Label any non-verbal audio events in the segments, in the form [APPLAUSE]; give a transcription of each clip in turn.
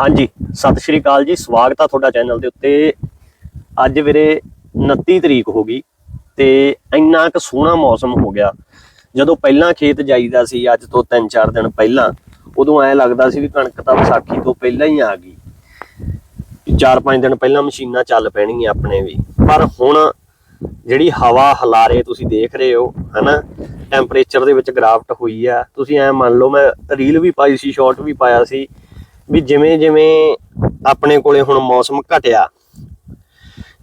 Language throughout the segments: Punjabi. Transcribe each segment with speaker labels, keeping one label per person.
Speaker 1: ਹਾਂਜੀ, ਸਤਿ ਸ਼੍ਰੀ ਅਕਾਲ ਜੀ, ਸਵਾਗਤ ਆ ਤੁਹਾਡਾ ਚੈਨਲ ਦੇ ਉੱਤੇ। ਅੱਜ ਵੀਰੇ 29 ਤਰੀਕ ਹੋ ਗਈ ਤੇ ਇੰਨਾ ਕੁ ਸੋਹਣਾ ਮੌਸਮ ਹੋ ਗਿਆ। ਜਦੋਂ ਪਹਿਲਾਂ ਖੇਤ ਜਾਈਦਾ ਸੀ, ਅੱਜ ਤੋਂ 3-4 ਦਿਨ ਪਹਿਲਾਂ, ਉਦੋਂ ਐ ਲੱਗਦਾ ਸੀ ਵੀ ਕਣਕ ਤਾਂ ਵਿਸਾਖੀ ਤੋਂ ਪਹਿਲਾਂ ਹੀ ਆ ਗਈ। 4-5 ਦਿਨ ਪਹਿਲਾਂ ਮਸ਼ੀਨਾਂ ਚੱਲ ਪੈਣਗੀਆਂ ਆਪਣੇ ਵੀ। ਪਰ ਹੁਣ ਜਿਹੜੀ ਹਵਾ ਹਲਾਰੇ ਤੁਸੀਂ ਦੇਖ ਰਹੇ ਹੋ, ਹਨਾ ਟੈਂਪਰੇਚਰ ਦੇ ਵਿੱਚ ਗ੍ਰਾਫਟ ਹੋਈ ਆ। ਤੁਸੀਂ ਐ ਮੰਨ ਲਓ, ਮੈਂ ਰੀਲ ਵੀ ਪਾਈ ਸੀ ਸ਼ਾਰਟ ਵੀ ਪਾਇਆ ਸੀ। ਵੀ ਜਿਵੇਂ ਜਿਵੇਂ ਆਪਣੇ ਕੋਲੇ ਹੁਣ ਮੌਸਮ ਘਟਿਆ,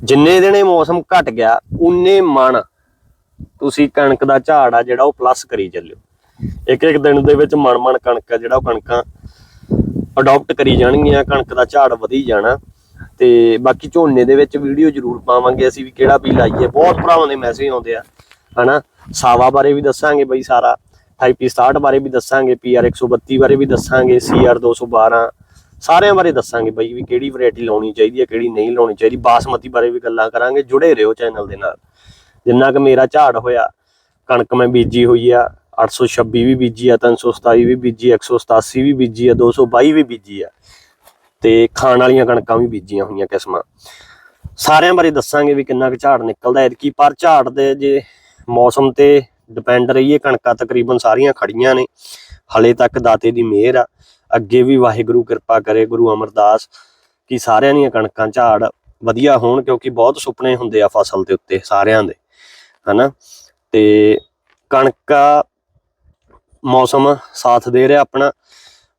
Speaker 1: ਜਿੰਨੇ ਦਿਨ ਇਹ ਮੌਸਮ ਘਟ ਗਿਆ, ਉਨੇ ਮਣ ਤੁਸੀਂ ਕਣਕ ਦਾ ਝਾੜ ਆ ਜਿਹੜਾ ਉਹ ਪਲੱਸ ਕਰੀ ਚੱਲਿਓ। ਇੱਕ ਇੱਕ ਦਿਨ ਦੇ ਵਿੱਚ ਮਣ ਮਣ ਕਣਕ ਆ ਜਿਹੜਾ ਉਹ ਕਣਕਾਂ ਅਡਾਪਟ ਕਰੀ ਜਾਣਗੀਆਂ, ਕਣਕ ਦਾ ਝਾੜ ਵਧੀ ਜਾਣਾ। ਤੇ ਬਾਕੀ ਝੋਨੇ ਦੇ ਵਿੱਚ ਵੀਡੀਓ ਜ਼ਰੂਰ ਪਾਵਾਂਗੇ ਅਸੀਂ ਵੀ ਕਿਹੜਾ ਵੀ ਲਾਈਏ। ਬਹੁਤ ਭਰਾਵਾਂ ਦੇ ਮੈਸੇਜ ਆਉਂਦੇ ਆ, ਹਨਾ? ਸਾਵਾ ਬਾਰੇ ਵੀ ਦੱਸਾਂਗੇ ਬਈ ਸਾਰਾ। ਟਾਈਪੀ e 67 ਬਾਰੇ ਵੀ ਦੱਸਾਂਗੇ ਪੀਆਰ 132 ਬਾਰੇ ਵੀ ਦੱਸਾਂਗੇ ਸੀਆਰ 212 ਸਾਰਿਆਂ ਬਾਰੇ ਦੱਸਾਂਗੇ ਬਈ ਵੀ ਕਿਹੜੀ ਵੈਰਾਈਟੀ ਲਾਉਣੀ ਚਾਹੀਦੀ ਹੈ, ਕਿਹੜੀ ਨਹੀਂ ਲਾਉਣੀ ਚਾਹੀਦੀ। ਬਾਸਮਤੀ ਬਾਰੇ ਵੀ ਗੱਲਾਂ ਕਰਾਂਗੇ, ਜੁੜੇ ਰਹੋ ਚੈਨਲ ਦੇ ਨਾਲ। ਜਿੰਨਾ ਕਿ ਮੇਰਾ ਝਾੜ ਹੋਇਆ, ਕਣਕ ਮੈਂ ਬੀਜੀ ਹੋਈ ਆ 826 ਵੀ ਬੀਜੀ ਆ 327 ਵੀ ਬੀਜੀ ਆ 187 ਵੀ ਬੀਜੀ ਆ 222 ਵੀ ਬੀਜੀ ਆ, ਤੇ ਖਾਣ ਵਾਲੀਆਂ ਕਣਕਾਂ ਵੀ ਬੀਜੀਆਂ ਹੋਈਆਂ ਕਿਸਮਾਂ। ਸਾਰਿਆਂ ਬਾਰੇ ਦੱਸਾਂਗੇ ਵੀ ਕਿੰਨਾ ਕੁ ਝਾੜ ਨਿਕਲਦਾ ਐਤਕੀ, ਪਰ ਝਾੜ ਦੇ ਜੇ ਮੌਸਮ ਤੇ ਡਿਪੈਂਡ ਰਹੀਏ, ਕਣਕਾਂ ਤਕਰੀਬਨ ਸਾਰੀਆਂ ਖੜੀਆਂ ਨੇ। ਹਲੇ ਤੱਕ ਦਾਤੇ ਦੀ ਮਿਹਰ ਆ। ਅੱਗੇ ਵੀ ਵਾਹਿਗੁਰੂ ਕਿਰਪਾ ਕਰੇ, ਗੁਰੂ ਅਮਰਦਾਸ, ਕਿ ਸਾਰਿਆਂ ਦੀਆਂ ਕਣਕਾਂ ਝਾੜ ਵਧੀਆ ਹੋਣ, ਕਿਉਂਕਿ ਬਹੁਤ ਸੁਪਨੇ ਹੁੰਦੇ ਆ ਫਸਲ ਦੇ ਉੱਤੇ, ਸਾਰਿਆਂ ਦੇ। ਹਨਾ? ਤੇ ਕਣਕਾ ਮੌਸਮ ਸਾਥ ਦੇ ਰਿਹਾ ਆਪਣਾ।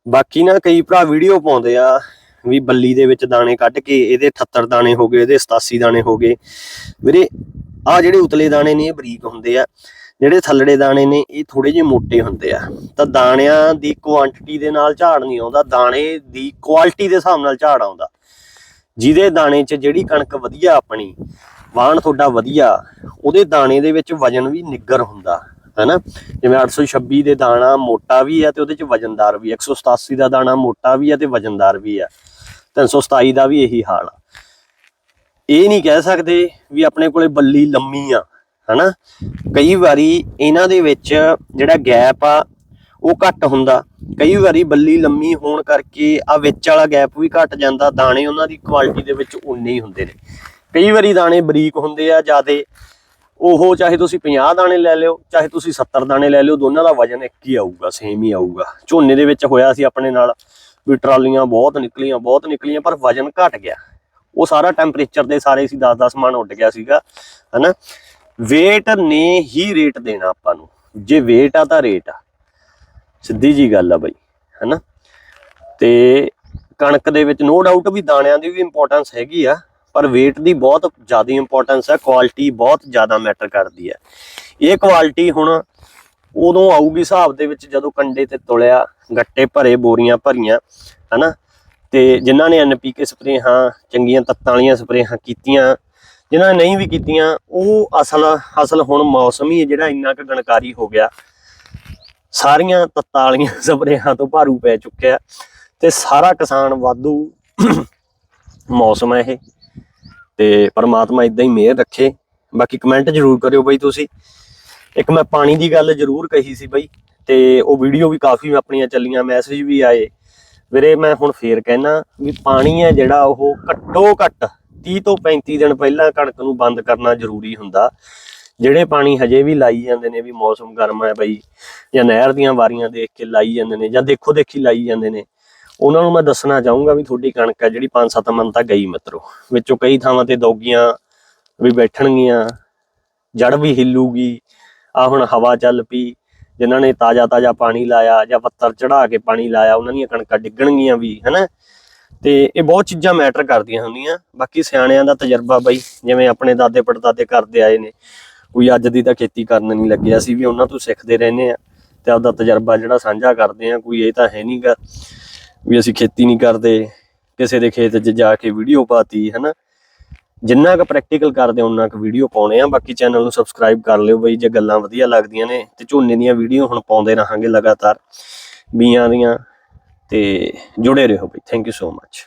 Speaker 1: ਬਾਕੀ ਨਾ ਕਈ ਭਰਾ ਵੀਡੀਓ ਪਾਉਂਦੇ ਆ ਵੀ ਬੱਲੀ ਦੇ ਵਿੱਚ ਦਾਣੇ ਕੱਢ ਕੇ, ਇਹਦੇ 78 ਦਾਣੇ ਹੋ ਗਏ, ਇਹਦੇ 87 ਦਾਣੇ ਹੋ ਗਏ। ਵੀਰੇ ਆ ਜਿਹੜੇ ਉਤਲੇ ਦਾਣੇ ਨੇ, ਇਹ ਬਰੀਕ ਹੁੰਦੇ ਆ। ਜਿਹੜੇ ਥੱਲੜੇ ਦਾਣੇ ਨੇ, ਇਹ ਥੋੜੇ ਜਿਹੇ ਮੋٹے ਹੁੰਦੇ ਆ। ਤਾਂ ਦਾਣਿਆਂ ਦੀ ਕੁਆਂਟੀਟੀ ਦੇ ਨਾਲ ਝਾੜ ਨਹੀਂ ਆਉਂਦਾ, ਦਾਣੇ ਦੀ ਕੁਆਲਿਟੀ ਦੇ ਹਿਸਾਬ ਨਾਲ ਝਾੜ ਆਉਂਦਾ। ਜਿਹਦੇ ਦਾਣੇ 'ਚ ਜਿਹੜੀ ਕਣਕ ਵਧੀਆ ਆਪਣੀ, ਵਾਹਣ ਤੁਹਾਡਾ ਵਧੀਆ, ਉਹਦੇ ਦਾਣੇ ਦੇ ਵਿੱਚ ਵਜਨ ਵੀ ਨਿੱਗਰ ਹੁੰਦਾ, ਹੈਨਾ? ਜਿਵੇਂ 826 ਦੇ ਦਾਣਾ ਮੋਟਾ ਵੀ ਆ ਤੇ ਉਹਦੇ 'ਚ ਵਜਨਦਾਰ ਵੀ 187 ਦਾ ਦਾਣਾ ਮੋਟਾ ਵੀ ਆ ਤੇ ਵਜਨਦਾਰ ਵੀ ਆ। 327 ਦਾ ਵੀ ਇਹੀ ਹਾਲ ਆ। ਇਹ ਨਹੀਂ ਕਹਿ ਸਕਦੇ ਵੀ ਆਪਣੇ ਕੋਲੇ ਬੱਲੀ ਲੰਮੀ ਆ। ਹਨਾ? ਕਈ ਵਾਰੀ ਇਹਨਾਂ ਦੇ ਵਿੱਚ ਜਿਹੜਾ ਗੈਪ ਆ, ਉਹ ਘੱਟ ਹੁੰਦਾ। ਕਈ ਵਾਰੀ ਬੱਲੀ ਲੰਮੀ ਹੋਣ ਕਰਕੇ ਆ ਵਿੱਚ ਵਾਲਾ ਗੈਪ ਵੀ ਘਟ ਜਾਂਦਾ, ਦਾਣੇ ਉਹਨਾਂ ਦੀ ਕੁਆਲਿਟੀ ਦੇ ਵਿੱਚ ਉਨੇ ਹੀ ਹੁੰਦੇ ਨੇ। ਕਈ ਵਾਰੀ ਦਾਣੇ ਬਰੀਕ ਹੁੰਦੇ ਆ, ਜਿਆਦੇ। ਉਹ ਚਾਹੇ ਤੁਸੀਂ 50 ਦਾਣੇ ਲੈ ਲਿਓ, ਚਾਹੇ ਤੁਸੀਂ 70 ਦਾਣੇ ਲੈ ਲਿਓ, ਦੋਨਾਂ ਦਾ ਵਜਨ ਇੱਕ ਹੀ ਆਊਗਾ ਸੇਮ ਹੀ ਆਊਗਾ। ਝੋਨੇ ਦੇ ਵਿੱਚ ਹੋਇਆ ਸੀ ਆਪਣੇ ਨਾਲ, ਵੀ ਟਰਾਲੀਆਂ ਬਹੁਤ ਨਿਕਲੀਆਂ ਬਹੁਤ ਨਿਕਲੀਆਂ, ਪਰ ਵਜਨ ਘਟ ਗਿਆ। ਉਹ ਸਾਰਾ ਟੈਂਪਰੇਚਰ ਦੇ ਸਾਰੇ ਸੀ 10-10 ਮਣ ਉੱਡ ਗਿਆ ਸੀਗਾ, ਹਨਾ? Weight ਨੇ ਹੀ ਰੇਟ ਦੇਣਾ ਆਪਾਂ ਨੂੰ। ਜੇ weight ਆ ਤਾਂ ਰੇਟ ਆ। ਸਿੱਧੀ ਜੀ ਗੱਲ ਆ ਬਈ, ਹਨਾ? ਤੇ ਕਣਕ ਦੇ ਵਿੱਚ ਨੋ ਡਾਊਟ ਵੀ ਦਾਣਿਆਂ ਦੀ ਵੀ ਇੰਪੋਰਟੈਂਸ ਹੈਗੀ ਆ, ਪਰ weight ਦੀ ਬਹੁਤ ਜ਼ਿਆਦਾ ਇੰਪੋਰਟੈਂਸ ਹੈ ਕੁਆਲਿਟੀ ਬਹੁਤ ਜ਼ਿਆਦਾ ਮੈਟਰ ਕਰਦੀ ਹੈ ਇਹ ਕੁਆਲਿਟੀ ਹੁਣ ਉਦੋਂ ਆਊਗੀ ਹਿਸਾਬ ਦੇ ਵਿੱਚ ਜਦੋਂ ਕੰਡੇ ਤੇ ਤੁਲਿਆ, ਗੱਟੇ ਭਰੇ, ਬੋਰੀਆਂ ਭਰੀਆਂ, ਹਨਾ? ਤੇ ਜਿਨ੍ਹਾਂ ਨੇ ਐਨਪੀਕੇ ਸਪਰੇਹਾਂ, ਚੰਗੀਆਂ ਤੱਤਾਂ ਵਾਲੀਆਂ ਸਪਰੇਹਾਂ ਕੀਤੀਆਂ ਜਿਨ੍ਹਾਂ ਨੇ ਨਹੀਂ ਵੀ ਕੀਤੀਆਂ, ਉਹ ਅਸਲ ਅਸਲ ਹੁਣ ਮੌਸਮ ਹੀ ਜਿਹੜਾ ਇੰਨਾ ਕੁ ਗਣਕਾਰੀ ਹੋ ਗਿਆ। ਸਾਰੀਆਂ ਤੱਤਾਂ ਵਾਲੀਆਂ [LAUGHS] ਸਪਰੇਹਾਂ ਤੋਂ ਭਾਰੂ ਪੈ ਚੁੱਕਿਆ ਤੇ ਸਾਰਾ ਕਿਸਾਨ ਵਾਧੂ [CLEARS THROAT] ਮੌਸਮ ਹੈ ਇਹ। ਤੇ ਪਰਮਾਤਮਾ ਇਦਾਂ ਹੀ ਮਿਹਰ ਰੱਖੇ। ਬਾਕੀ ਕਮੈਂਟ ਜ਼ਰੂਰ ਕਰਿਓ ਬਈ ਤੁਸੀਂ। ਇੱਕ ਮੈਂ ਪਾਣੀ ਦੀ ਗੱਲ ਜ਼ਰੂਰ ਕਹੀ ਸੀ ਬਈ, ਤੇ ਉਹ ਵੀਡੀਓ ਵੀ ਕਾਫੀ ਆਪਣੀਆਂ ਚੱਲੀਆਂ ਮੈਸੇਜ ਵੀ ਆਏ। ਵੀਰੇ, ਮੈਂ ਹੁਣ ਫੇਰ ਕਹਿਣਾ ਵੀ ਪਾਣੀ ਹੈ ਜਿਹੜਾ ਉਹ ਘੱਟੋ ਘੱਟ 30 ਤੋਂ 35 ਦਿਨ ਪਹਿਲਾਂ ਕਣਕ ਨੂੰ ਬੰਦ ਕਰਨਾ ਜ਼ਰੂਰੀ ਹੁੰਦਾ। ਜਿਹੜੇ ਪਾਣੀ ਹਜੇ ਵੀ ਲਾਈ ਜਾਂਦੇ ਨੇ, ਵੀ ਮੌਸਮ ਗਰਮ ਹੈ ਬਈ, ਜਾਂ ਨਹਿਰ ਦੀਆਂ ਵਾਰੀਆਂ ਦੇਖ ਕੇ ਲਾਈ ਜਾਂਦੇ ਨੇ, ਜਾਂ ਦੇਖੋ ਦੇਖੀ ਲਾਈ ਜਾਂਦੇ ਨੇ, ਉਹਨਾਂ ਨੂੰ ਮੈਂ ਦੱਸਣਾ ਚਾਹੂੰਗਾ ਵੀ ਤੁਹਾਡੀ ਕਣਕ ਹੈ ਜਿਹੜੀ 5-7 ਮਨ ਤੱਕ ਗਈ ਮਿੱਤਰੋ। ਵਿੱਚੋਂ ਕਈ ਥਾਵਾਂ ਤੇ ਦੌਗੀਆਂ ਵੀ ਬੈਠਣਗੀਆਂ, ਜੜ ਵੀ ਹਿੱਲੂਗੀ ਆ ਹੁਣ ਹਵਾ ਚੱਲ ਪਈ ਜਿਨ੍ਹਾਂ ਨੇ ਤਾਜ਼ਾ ਤਾਜ਼ਾ ਪਾਣੀ ਲਾਇਆ ਜਾਂ ਪੱਤਰ ਚੜਾ ਕੇ ਪਾਣੀ ਲਾਇਆ, ਉਹਨਾਂ ਦੀਆਂ ਕਣਕਾਂ ਡਿੱਗਣਗੀਆਂ ਵੀ, ਹਨਾ? ਤੇ ਇਹ ਬਹੁਤ ਚੀਜ਼ਾਂ ਮੈਟਰ ਕਰਦੀਆਂ ਹੁੰਦੀਆਂ। ਬਾਕੀ ਸਿਆਣਿਆਂ ਦਾ ਤਜਰਬਾ ਬਈ, ਜਿਵੇਂ ਆਪਣੇ ਦਾਦੇ ਪੜਦਾਦੇ ਕਰਦੇ ਆਏ ਨੇ, ਕੋਈ ਅੱਜ ਦੀ ਤਾਂ ਖੇਤੀ ਕਰਨ ਨਹੀਂ ਲੱਗਿਆ ਸੀ ਵੀ ਉਹਨਾਂ ਤੋਂ ਸਿੱਖਦੇ ਰਹਿੰਦੇ ਆ ਤੇ ਆਪਦਾ ਤਜਰਬਾ ਜਿਹੜਾ ਸਾਂਝਾ ਕਰਦੇ ਆ ਕੋਈ ਇਹ ਤਾਂ ਹੈ ਨਹੀਂਗਾ ਵੀ ਅਸੀਂ ਖੇਤੀ ਨਹੀਂ ਕਰਦੇ, ਕਿਸੇ ਦੇ ਖੇਤ 'ਚ ਜਾ ਕੇ ਵੀਡੀਓ ਪਾਤੀ, ਹਨਾ? ਜਿੰਨਾ ਕੁ ਪ੍ਰੈਕਟੀਕਲ ਕਰਦੇ ਉਹਨਾਂ ਕੁ ਵੀਡੀਓ ਪਾਉਣੇ ਆ। ਬਾਕੀ ਚੈਨਲ ਨੂੰ ਸਬਸਕ੍ਰਾਈਬ ਕਰ ਲਿਓ ਬਈ, ਜੇ ਗੱਲਾਂ ਵਧੀਆ ਲੱਗਦੀਆਂ ਨੇ ਤੇ ਝੋਨੇ ਦੀਆਂ ਵੀਡੀਓ ਹੁਣ ਪਾਉਂਦੇ ਰਹਾਂਗੇ ਲਗਾਤਾਰ, ਬੀਆਂ ਦੀਆਂ ਤੇ ਜੁੜੇ ਰਹੋ ਬਈ। Thank you so much